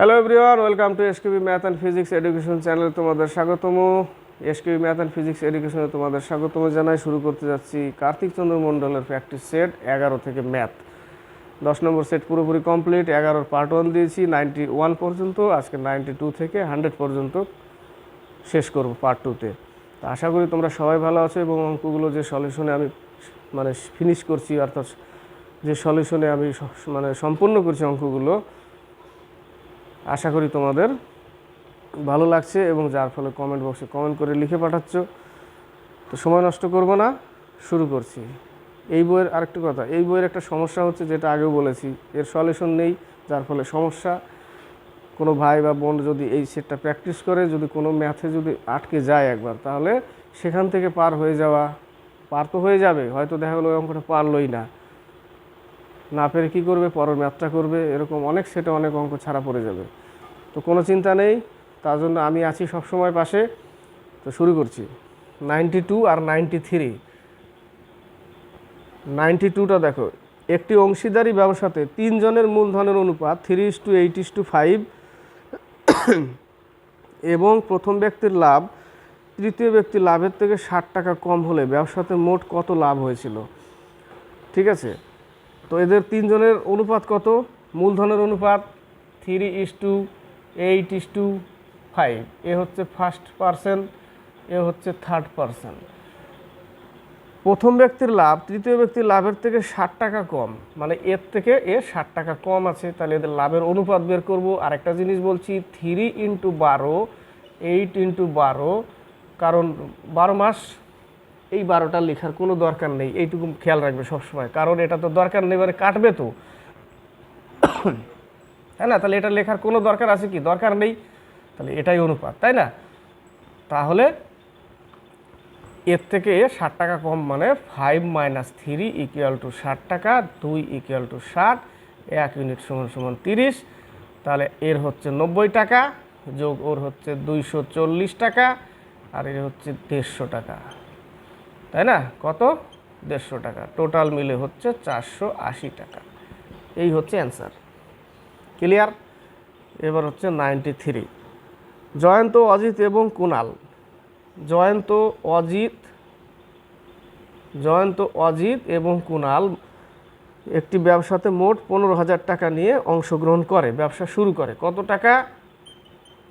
Hello everyone welcome to SKB math and physics education চ্যানেলে তোমাদের স্বাগতম। এসকেবি ম্যাথ অ্যান্ড ফিজিক্স এডুকেশনে তোমাদের স্বাগতম জানাই। শুরু করতে যাচ্ছি কার্তিক চন্দ্র মণ্ডলের প্র্যাকটিস সেট এগারো থেকে ম্যাথ দশ নম্বর সেট পুরোপুরি কমপ্লিট এগারোর পার্ট ওয়ান দিয়েছি নাইনটি ওয়ান পর্যন্ত, আজকে নাইনটি টু থেকে হান্ড্রেড পর্যন্ত শেষ করব পার্ট টুতে তো। আশা করি তোমরা সবাই ভালো আছো এবং অঙ্কগুলো যে সলিউশনে আমি মানে ফিনিশ করছি, অর্থাৎ যে সলিউশনে আমি মানে সম্পূর্ণ করছি অঙ্কগুলো আশা করি তোমাদের ভালো লাগছে এবং যার ফলে কমেন্ট বক্সে কমেন্ট করে লিখে পাঠাচ্ছ। তো সময় নষ্ট করব না, শুরু করছি। এই বইয়ের আরেকটা কথা, এই বইয়ের একটা সমস্যা হচ্ছে যেটা আগেও বলেছি, এর সলিউশন নেই, যার ফলে সমস্যা। কোনো ভাই বা বোন যদি এই সেটটা প্র্যাকটিস করে, যদি কোনো ম্যাথে যদি আটকে যায় একবার, তাহলে সেখান থেকে পার হয়ে যাওয়া, পার তো হয়ে যাবে, হয়তো দেখা গেলো অঙ্কটা পারলই না। না পেরে কী করবে, পরের ম্যাথটা করবে, এরকম অনেক সেটা অনেক অঙ্ক ছাড়া পড়ে যাবে। তো কোনো চিন্তা নেই, তার জন্য আমি আছি সবসময় পাশে। তো শুরু করছি। নাইনটি টু আর নাইনটি থ্রি। নাইনটি টুটা দেখো, একটি অংশীদারি ব্যবসাতে তিনজনের মূলধনের অনুপাত three is to eight is to five. এবং প্রথম ব্যক্তির লাভ, তৃতীয় ব্যক্তির লাভের থেকে ষাট টাকা কম হলে ব্যবসাতে মোট কত লাভ হয়েছিল? ঠিক আছে? তো এদের তিনজনের অনুপাত কত? মূলধনের অনুপাত three is to eight is to five. এ হচ্ছে ফার্স্ট পার্সেন্ট, এ হচ্ছে থার্ড পার্সেন্ট। প্রথম ব্যক্তির লাভ, তৃতীয় ব্যক্তির লাভের থেকে ষাট টাকা কম মানে এর থেকে এ ষাট টাকা কম আছে, তাহলে এদের লাভের অনুপাত বের করব। আরেকটা জিনিস বলছি, থ্রি ইন্টু বারো, এইট ইন্টু বারো, কারণ বারো মাস এই বারোটা লেখার কোনো দরকার নেই, এইটুকু খেয়াল রাখবে সবসময়। কারণ এটা তো দরকার নেই এবারে কাটবে তো। তাই না? তাহলে এটা লেখার কোনো দরকার আছে কি? দরকার নেই, তাহলে এটাই অনুপাত, তাই না? তাহলে এর থেকে ষাট টাকা কম মানে five minus three equal to ষাট টাকা, দুই ইকুয়াল টু ষাট, এক ইউনিট সমান সমান তিরিশ। তাহলে এর হচ্ছে নব্বই টাকা, যোগ ওর হচ্ছে দুইশো চল্লিশ টাকা, আর এর হচ্ছে দেড়শো টাকা। তাই না? কত? দেড়শো টাকা। টোটাল মিলে হচ্ছে চারশো আশি টাকা। এই হচ্ছে অ্যান্সার ক্লিয়ার এবার হচ্ছে নাইনটি থ্রি জয়ন্ত, অজিত এবং কুণাল জয়ন্ত, অজিত জয়ন্ত, অজিত এবং কুণাল একটি ব্যবসাতে মোট পনেরো হাজার টাকা নিয়ে অংশগ্রহণ করে, ব্যবসা শুরু করে। কত টাকা?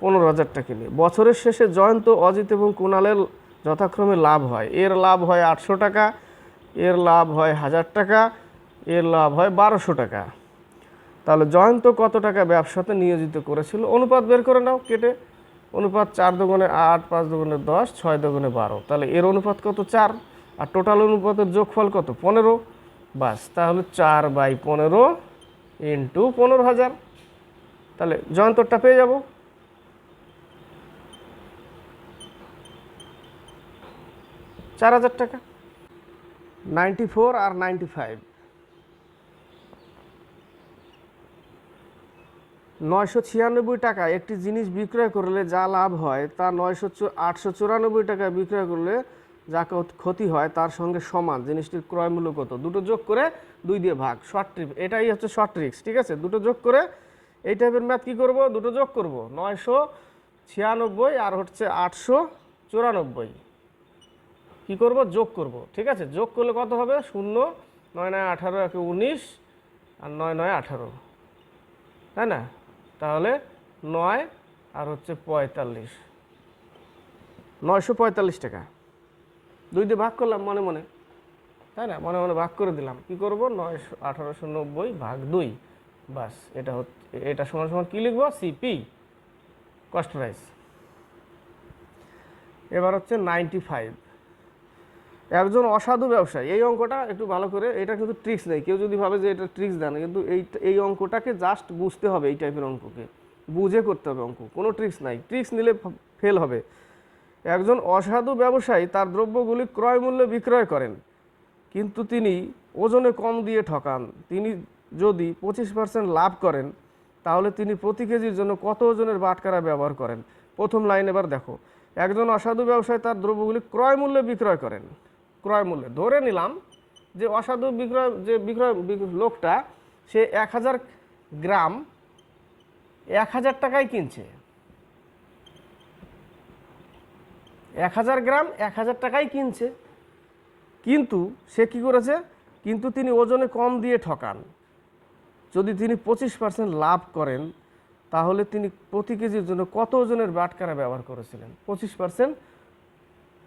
পনেরো হাজার টাকা নিয়ে। বছরের শেষে জয়ন্ত, অজিত এবং কুণালের যথাক্রমে লাভ হয়। এর লাভ হয় আটশো টাকা, এর লাভ হয় হাজার টাকা, এর লাভ হয় বারোশো টাকা। তাহলে জয়ন্ত কত টাকা ব্যবসাতে নিয়োজিত করেছিল? অনুপাত বের করে নাও কেটে। অনুপাত চার দোকানে আট, পাঁচ দোকানে দশ, ছয় দোকানে বারো। তাহলে এর অনুপাত কত? চার। আর টোটাল অনুপাতের যোগফল কত? পনেরো। বাস, তাহলে চার বাই পনেরো ইন্টু পনেরো হাজার। তাহলে জয়ন্তরটা পেয়ে যাব। চার হাজার টাকা। নাইনটি ফোর আর নাইনটি ফাইভ। নয়শো ছিয়ানব্বই টাকা একটি জিনিস বিক্রয় করলে যা লাভ হয়, তা নয়শো আটশো চুরানব্বই টাকা বিক্রয় করলে যা ক্ষতি হয়, তার সঙ্গে সমান। জিনিসটির ক্রয় মূল্য কত? দুটো যোগ করে দুই দিয়ে ভাগ। Short trip. এটাই হচ্ছে শর্ট ট্রিক্স, ঠিক আছে? দুটো যোগ করে এই টাইপের ম্যাথ কী করব? দুটো যোগ করব। নয়শো ছিয়ানব্বই আর হচ্ছে আটশো চুরানব্বই। কী করব? যোগ করব। ঠিক আছে? যোগ করলে কত হবে? শূন্য, নয় নয় আঠারো, একে উনিশ, আর নয় নয় আঠারো। তাই না? তাহলে নয় আর হচ্ছে পঁয়তাল্লিশ। নয়শো পঁয়তাল্লিশ টাকা। দুই দিয়ে ভাগ করলাম মনে মনে। তাই না? মনে মনে ভাগ করে দিলাম। কি করব? নয়শো আঠারোশো নব্বই ভাগ দুই। বাস, এটা হচ্ছে এটা সমান সমান কী লিখব? সিপি কস্ট প্রাইস এবার হচ্ছে নাইনটি ফাইভ একজন অসাধু ব্যবসায়ী, এই অঙ্কটা একটু ভালো করে, এটা কিন্তু ট্রিক্স নেই। কেউ যদি ভাবে যে এটা ট্রিক্স দেয় না, কিন্তু এই এই অঙ্কটাকে জাস্ট বুঝতে হবে এই টাইপের অঙ্ককে। বুঝে করতে হবে অঙ্ক, কোনো ট্রিক্স নাই। ট্রিক্স নিলে ফেল হবে। একজন অসাধু ব্যবসায়ী, তার দ্রব্যগুলি ক্রয় মূল্যে বিক্রয় করেন, কিন্তু তিনি ওজনে কম দিয়ে ঠকান। তিনি যদি পঁচিশ পার্সেন্ট লাভ করেন, তাহলে তিনি প্রতি কেজির জন্য কত ওজনের বাটকারা ব্যবহার করেন? প্রথম লাইন এবার দেখো। একজন অসাধু ব্যবসায়ী, তার দ্রব্যগুলি ক্রয় মূল্যে বিক্রয় করেন। ক্রয় মূল্যে। ধরে নিলাম যে অসাধু বিক্রয়, যে বিক্রয় লোকটা, সে এক হাজার গ্রাম এক হাজার টাকায় কিনছে। এক হাজার গ্রাম এক হাজার টাকায় কিনছে। কিন্তু সে কি করেছে? কিন্তু তিনি ওজনে কম দিয়ে ঠকান। যদি তিনি পঁচিশ পার্সেন্ট লাভ করেন, তাহলে তিনি প্রতি কেজির জন্য কত ওজনের বাটকারা ব্যবহার করেছিলেন? পঁচিশ পার্সেন্ট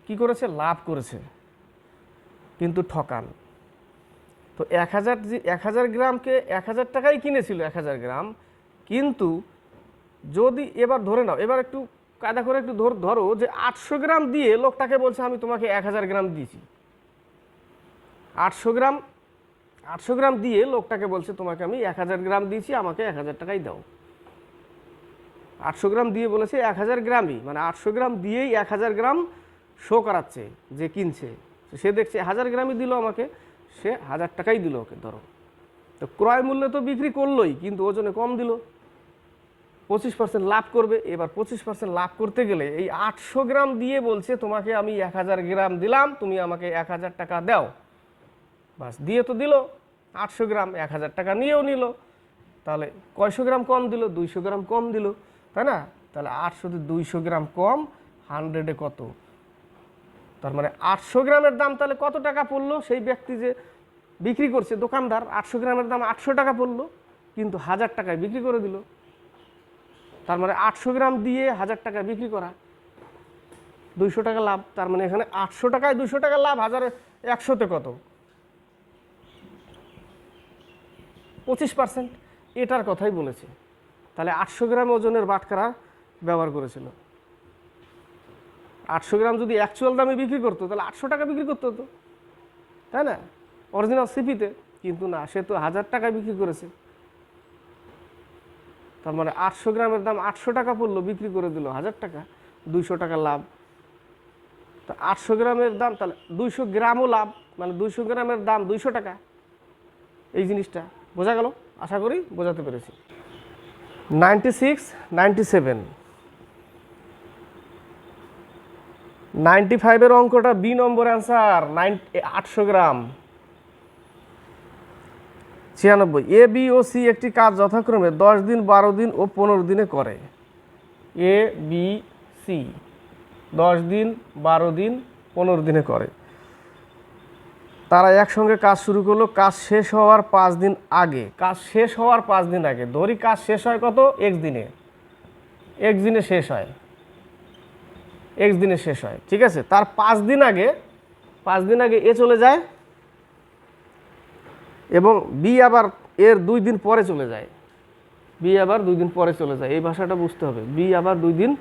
কী করেছে? লাভ করেছে। কিন্তু ঠকান। তো এক হাজার এক হাজার গ্রামকে এক হাজার টাকাই কিনেছিল এক হাজার গ্রাম। কিন্তু যদি এবার ধরে নাও, এবার একটু কায়দা করে একটু ধর, ধরো যে আটশো গ্রাম দিয়ে লোকটাকে বলছে, আমি তোমাকে এক হাজার গ্রাম দিয়েছি। আটশো গ্রাম আটশো গ্রাম দিয়ে লোকটাকে বলছে, তোমাকে আমি এক হাজার গ্রাম দিয়েছি, আমাকে এক হাজার টাকাই দাও। আটশো গ্রাম দিয়ে বলেছে, এক হাজার গ্রামই। মানে আটশো গ্রাম দিয়েই এক হাজার গ্রাম শো করাচ্ছে, যে কিনছে। তো সে দেখছে, হাজার গ্রামই দিল আমাকে, সে হাজার টাকাই দিল ওকে, ধরো। তো ক্রয় মূল্যে তো বিক্রি করলোই, কিন্তু ওজনে কম দিল। পঁচিশ পার্সেন্ট লাভ করবে, এবার পঁচিশ পার্সেন্ট লাভ করতে গেলে এই আটশো গ্রাম দিয়ে বলছে, তোমাকে আমি এক হাজার গ্রাম দিলাম, তুমি আমাকে এক হাজার টাকা দাও। বাস, দিয়ে তো দিল, আটশো গ্রাম, এক হাজার টাকা নিয়েও নিল। তাহলে কয়শো গ্রাম কম দিল, দুইশো গ্রাম কম দিল, তাই না? তাহলে আটশোতে দুইশো গ্রাম কম, হান্ড্রেডে কত? তার মানে আটশো গ্রামের দাম তাহলে কত টাকা পড়ল? সেই ব্যক্তি যে বিক্রি করছে, দোকানদার, আটশো গ্রামের দাম আটশো টাকা পড়ল, কিন্তু হাজার টাকায় বিক্রি করে দিল। তার মানে আটশো গ্রাম দিয়ে হাজার টাকায় বিক্রি করা, দুইশো টাকা লাভ। তার মানে এখানে আটশো টাকায় দুশো টাকা লাভ, হাজারে একশোতে কত? পঁচিশ পার্সেন্ট। এটার কথাই বলেছে। তাহলে আটশো গ্রাম ওজনের বাটখারা ব্যবহার করেছিল। আটশো গ্রাম যদি অ্যাকচুয়াল দামে বিক্রি করতো, তাহলে আটশো টাকা বিক্রি করতে হতো তাই না? অরিজিনাল সিপিতে কিন্তু না, সে তো হাজার টাকায় বিক্রি করেছে। তার মানে আটশো গ্রামের দাম আটশো টাকা পড়ল, বিক্রি করে দিল হাজার টাকা, দুইশো টাকা লাভ। তো আটশো গ্রামের দাম, তাহলে দুইশো গ্রামও লাভ মানে দুইশো গ্রামের দাম দুইশো টাকা। এই জিনিসটা, বোঝা গেল? আশা করি বোঝাতে পেরেছি। Ninety six ninety seven ninety ফাইভের অঙ্কটা বি নম্বর অ্যান্সার, নাইন আটশো গ্রাম। ছিয়ানব্বই, এ, বি ও সি একটি কাজ যথাক্রমে দশ দিন, বারো দিন ও পনেরো দিনে করে। এ, বি, সি, দশ দিন, বারো দিন, পনেরো দিনে করে। তারা একসঙ্গে কাজ শুরু করল, কাজ শেষ হওয়ার পাঁচ দিন আগে। কাজ শেষ হওয়ার পাঁচ দিন আগে। ধরি কাজ শেষ হয় কত? এক দিনে। এক দিনে শেষ হয়। এক দিনে শেষ হয়, ঠিক আছে? তার পাঁচ দিন আগে, পাঁচ দিন আগে এ চলে যায় এবং বি আবার এর দুই দিন পরে চলে যায়। বি আবার দুই দিন পরে চলে যায়, এই ভাষাটা বুঝতে হবে। বি আবার দুই দিন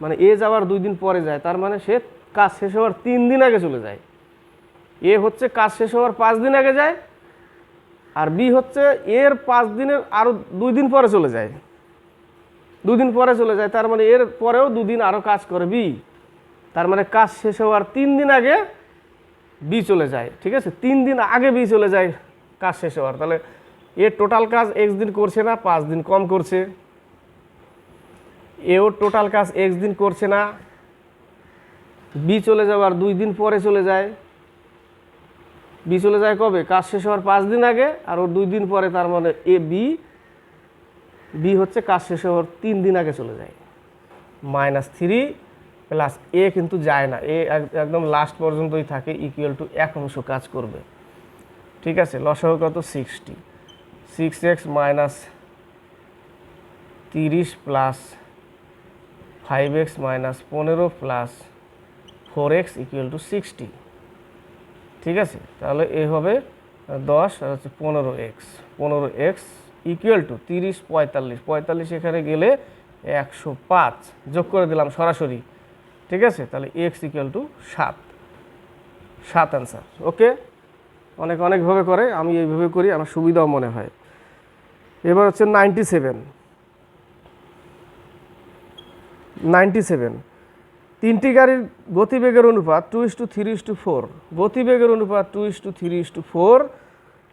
মানে এ যাবার দুই দিন পরে যায়, তার মানে সে কাজ শেষ হওয়ার তিন দিন আগে চলে যায়। এ হচ্ছে কাজ শেষ হওয়ার পাঁচ দিন আগে যায়, আর বি হচ্ছে এর পাঁচ দিনের আরও দুই দিন পরে চলে যায়। দুই দিন পরে চলে যায়, তার মানে এর পরেও দুদিন আরও কাজ করে বি তার মানে কাজ শেষ হওয়ার তিন দিন আগে বি চলে যায়, ঠিক আছে? তিন দিন আগে বি চলে যায়, কাজ শেষ হওয়ার। তাহলে এর টোটাল কাজ এক্স দিন করছে না, পাঁচ দিন কম করছে। এও টোটাল কাজ এক্স দিন করছে না। বি চলে যাওয়ার দুই দিন পরে চলে যায়। বি চলে যায় কবে? কাজ শেষ হওয়ার পাঁচ দিন আগে, আর ওর দুই দিন পরে তার মানে এ বি বি হচ্ছে কাজ শেষ হওয়ার তিন দিন আগে চলে যায়। মাইনাস থ্রি প্লাস এ কিন্তু যায় না। এ এক- একদম লাস্ট পর্যন্তই থাকে ইকুয়াল টু এক অংশ কাজ করবে। ঠিক আছে? লসহ কত? সিক্সটি সিক্স এক্স মাইনাস তিরিশ প্লাস ফাইভ এক্স মাইনাস পনেরো plus four X equal to sixty ঠিক আছে? তাহলে এ হবে দশ, আর হচ্ছে পনেরো এক্স পনেরো এক্স ইকুয়াল টু তিরিশ, পঁয়তাল্লিশ। পঁয়তাল্লিশ এখানে গেলে একশো পাঁচ। যোগ করে দিলাম সরাসরি। ঠিক আছে? তাহলে এক্স ইকুয়াল টু সাত। সাত অ্যান্সার ওকে অনেক অনেকভাবে করে। আমি এইভাবে করি, আমার সুবিধাও মনে হয়। এবার হচ্ছে নাইনটি সেভেন নাইনটি সেভেন তিনটি গাড়ির গতিবেগের অনুপাত two is to three is to four গতিবেগের অনুপাত two is to three is to four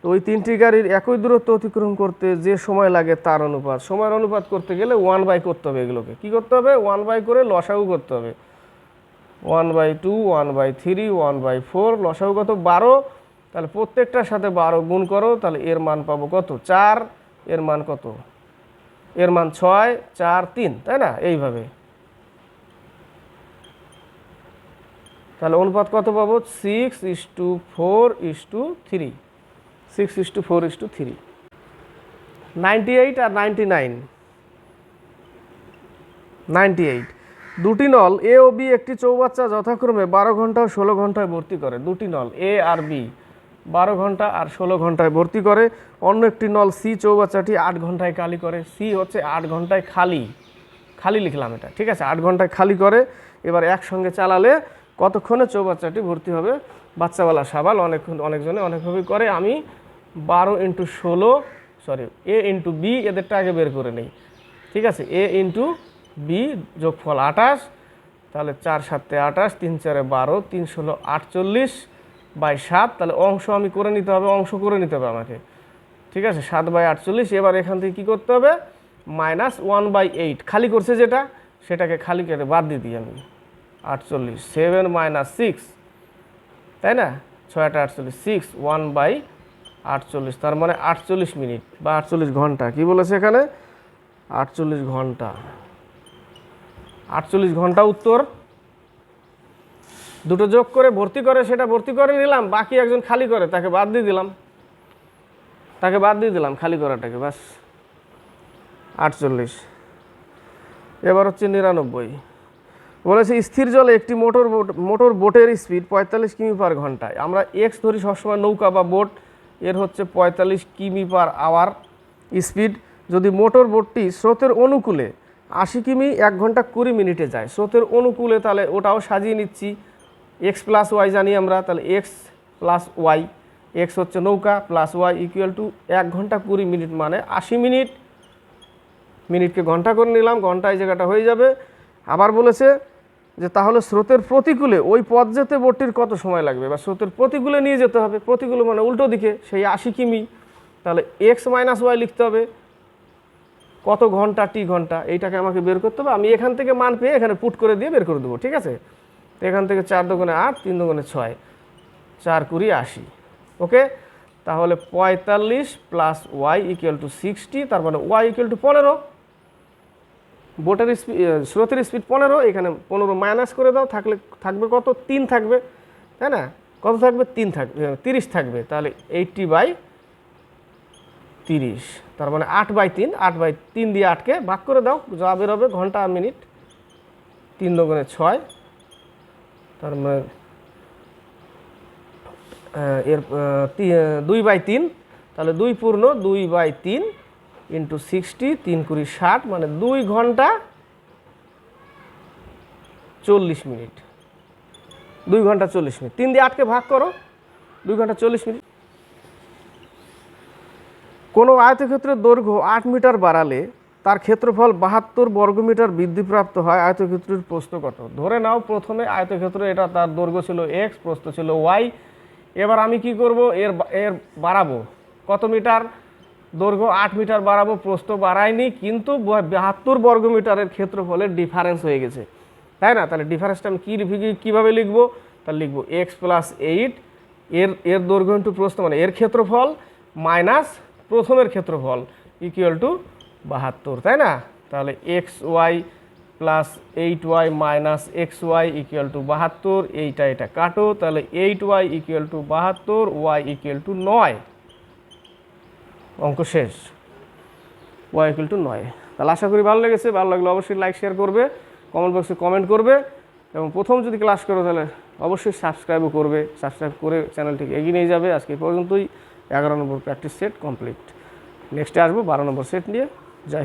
তো ওই তিনটি গাড়ির একই দূরত্ব অতিক্রম করতে যে সময় লাগে তার অনুপাত। সময়ের অনুপাত করতে গেলে ওয়ান বাই করতে হবে এগুলোকে। কী করতে হবে? ওয়ান বাই করে লসাগু করতে হবে। One by two one by three one by four লসাগু কত বারো, তাহলে প্রত্যেকটার সাথে বারো গুণ করো, তাহলে এর মান পাবো কত? চার, এর মান কত? এর মান ছয়, চার, তিন, তাই না? এইভাবে। তাহলে অনুপাত কত পাবো? Six is to four is to three six is to four is to three. Ninety eight R ninety nine. Ninety eight. দুটি নল, এ ও বি একটি চৌবাচ্চা যথাক্রমে বারো ঘণ্টা ও ষোলো ঘন্টায় ভর্তি করে। দুটি নল, এ আর বি বারো ঘণ্টা আর ষোলো ঘন্টায় ভর্তি করে। অন্য একটি নল, সি চৌবাচ্চাটি আট ঘন্টায় খালি করে। সি হচ্ছে আট ঘন্টায় খালি। খালি লিখলাম এটা, ঠিক আছে? আট ঘন্টায় খালি করে। এবার একসঙ্গে চালালে কতক্ষণে চৌবাচ্চাটি ভর্তি হবে? বাচ্চাওয়ালা সাবাল অনেক, অনেকজনে অনেকভাবে করে। আমি বারো ইন্টু ষোলো সরি এ ইন্টু বি এদেরটা আগে বের করে নেই। ঠিক আছে? এ ইন্টু বি যোগফল আঠাশ, তাহলে চার সাতে আঠাশ, তিন চারে বারো, তিন ষোলো আটচল্লিশ বাই সাত, তাহলে অংশ আমি করে নিতে হবে, অংশ করে নিতে হবে আমাকে। ঠিক আছে? সাত বাই আটচল্লিশ, এবার এখান থেকে কী করতে হবে? মাইনাস ওয়ান বাই এইট, খালি করছে যেটা, সেটাকে খালি কেটে বাদ দিয়ে দিই আমি। আটচল্লিশ, সেভেন মাইনাস সিক্স, তাই না? ছয়টা আটচল্লিশ, সিক্স, ওয়ান বাই আটচল্লিশ, তার মানে আটচল্লিশ মিনিট বা আটচল্লিশ ঘণ্টা, কি বলেছে এখানে? আটচল্লিশ ঘণ্টা। আটচল্লিশ ঘণ্টা উত্তর। দুটো যোগ করে ভর্তি করে, সেটা ভর্তি করে নিলাম, বাকি একজন খালি করে, তাকে বাদ দিয়ে দিলাম। তাকে বাদ দিয়ে দিলাম, খালি করাটাকে বাস আটচল্লিশ। এবার হচ্ছে নিরানব্বই। বলেছে, স্থির জলে একটি মোটর বোট, মোটর বোটের স্পিড পঁয়তাল্লিশ কিমি পার ঘন্টায়। আমরা এক্স ধরি সবসময় নৌকা বা বোট। এর হচ্ছে পঁয়তাল্লিশ কিমি পার আওয়ার স্পিড। যদি মোটর বোটটি স্রোতের অনুকূলে আশি কিমি, এক ঘণ্টা কুড়ি মিনিটে যায়। স্রোতের অনুকূলে তাহলে ওটাও সাজিয়ে নিচ্ছি। এক্স প্লাস ওয়াই জানি আমরা, তাহলে এক্স প্লাস ওয়াই। এক্স হচ্ছে নৌকা প্লাস ওয়াই ইকুয়াল টু এক ঘণ্টা কুড়ি মিনিট মানে আশি মিনিট। মিনিটকে ঘণ্টা করে নিলাম ঘন্টায় জায়গাটা হয়ে যাবে। আবার বলেছে যে তাহলে স্রোতের প্রতিকূলে ওই পথ যেতে বোটটির কত সময় লাগবে? বা স্রোতের প্রতিকূলে নিয়ে যেতে হবে। প্রতিকূলে মানে উল্টো দিকে, সেই আশি কিমি তাহলে এক্স মাইনাস ওয়াই লিখতে হবে। কত ঘণ্টা টি ঘণ্টা, এইটাকে আমাকে বের করতে হবে। আমি এখান থেকে মান পেয়ে এখানে পুট করে দিয়ে বের করে দেবো, ঠিক আছে? তো এখান থেকে চার দোকানে আট, তিন দোকানে ছয়, চার কুড়ি আশি ওকে তাহলে পঁয়তাল্লিশ plus Y equal to sixty তার মানে ওয়াই ইকুয়াল টু পনেরো। বোটের স্পিড স্রোতের স্পিড পনেরো, এখানে পনেরো মাইনাস করে দাও, থাকলে, থাকবে কত? তিন থাকবে, তাই না? কত থাকবে? তিন থাকবে তিরিশ থাকবে, তাহলে এইটটি বাই তিরিশ, তার মানে আট বাই তিন, আট বাই তিন দিয়ে আটকে ভাগ করে দাও, যা বেরোবে ঘণ্টা মিনিট তিন দোকানে ছয়, তার মানে এর দুই বাই তিন, তাহলে দুই পূর্ণ, দুই বাই তিন ইন্টু সিক্সটি তিন কুড়ি ষাট মানে দুই ঘণ্টা চল্লিশ মিনিট। দুই ঘণ্টা চল্লিশ মিনিট। তিন দিয়ে আটকে ভাগ করো। দুই ঘণ্টা চল্লিশ মিনিট। কোনো আয়তক্ষেত্রের দৈর্ঘ্য আট মিটার বাড়ালে তার ক্ষেত্রফল বাহাত্তর বর্গমিটার বৃদ্ধিপ্রাপ্ত হয় আয়তক্ষেত্রের প্রস্থ কত ধরে নাও প্রথমে আয়তক্ষেত্র এটা তার দৈর্ঘ্য ছিল এক্স প্রস্থ ছিল ওয়াই এবার আমি কি করব? এর এর বাড়াবো। কত মিটার? দৈর্ঘ্য আট মিটার বাড়াবো, প্রস্থ বাড়ায়নি, কিন্তু বাহাত্তর বর্গমিটারের ক্ষেত্রফলের ডিফারেন্স হয়ে গেছে। তাই না? তাহলে ডিফারেন্সটা আমি কী কীভাবে লিখব? তাহলে লিখব এক্স প্লাস এইট এর এর দৈর্ঘ্য ইন্টু প্রস্থ মানে এর ক্ষেত্রফল মাইনাস প্রথমের ক্ষেত্রফল ইকুয়াল টু বাহাত্তর, তাই না? তাহলে X Y plus eight Y minus X Y equal to বাহাত্তর, এইটা এটা কাটো, তাহলে এইট ওয়াই ইকুয়াল টু বাহাত্তর ওয়াই ইকুয়াল টু নয়। অঙ্ক শেষ। ওয়াই ইকুয়াল টু নয়। তাহলে আশা করি ভালো লেগেছে। ভালো লাগলে অবশ্যই লাইক শেয়ার করবে কমেন্ট বক্সে কমেন্ট করবে এবং প্রথম যদি ক্লাস করো তাহলে অবশ্যই সাবস্ক্রাইবও করবে। সাবস্ক্রাইব করে চ্যানেলটিকে এগিয়ে নিয়ে যাবে। আজকে পর্যন্তই। এগারো নম্বর প্র্যাকটিস সেট কমপ্লিট নেক্সটে আসব বারো নম্বর সেট নিয়ে। যাই